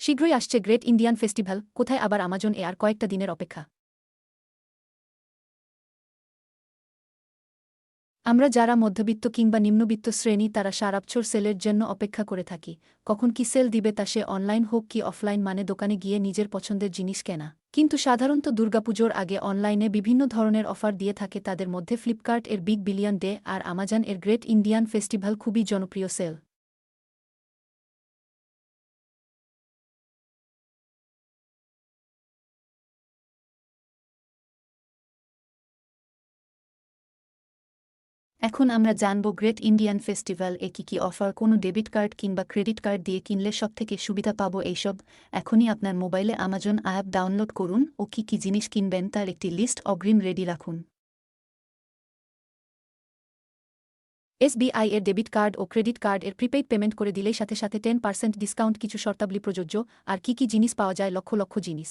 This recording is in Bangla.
শীঘ্রই আসছে গ্রেট ইন্ডিয়ান ফেস্টিভ্যাল, কোথায় আবার আমাজন এ আর কয়েকটা দিনের অপেক্ষা। আমরা যারা মধ্যবিত্ত কিংবা নিম্নবিত্ত শ্রেণি, তারা সারাবছর সেলের জন্য অপেক্ষা করে থাকি। কখন কি সেল দিবে তা সে অনলাইন হোক কি অফলাইন মানে দোকানে গিয়ে নিজের পছন্দের জিনিস কেনা। কিন্তু সাধারণত দুর্গাপুজোর আগে অনলাইনে বিভিন্ন ধরনের অফার দিয়ে থাকে, তাদের মধ্যে ফ্লিপকার্ট এর বিগ বিলিয়ন ডে আর আমাজন এর গ্রেট ইন্ডিয়ান ফেস্টিভ্যাল খুবই জনপ্রিয় সেল। এখন আমরা জানব গ্রেট ইন্ডিয়ান ফেস্টিভ্যাল এ কী কী অফার, কোনো ডেবিট কার্ড কিংবা ক্রেডিট কার্ড দিয়ে কিনলে সব থেকে সুবিধা পাবো এইসব। এখনই আপনার মোবাইলে আমাজন অ্যাপ ডাউনলোড করুন ও কি কি জিনিস কিনবেন তার একটি লিস্ট অগ্রিম রেডি রাখুন। এসবিআই এর ডেবিট কার্ড ও ক্রেডিট কার্ড এর প্রিপেইড পেমেন্ট করে দিলেই সাথে সাথে টেন পার্সেন্ট ডিসকাউন্ট, কিছু শর্তাবলী প্রযোজ্য। আর কি কি জিনিস পাওয়া যায় লক্ষ লক্ষ জিনিস।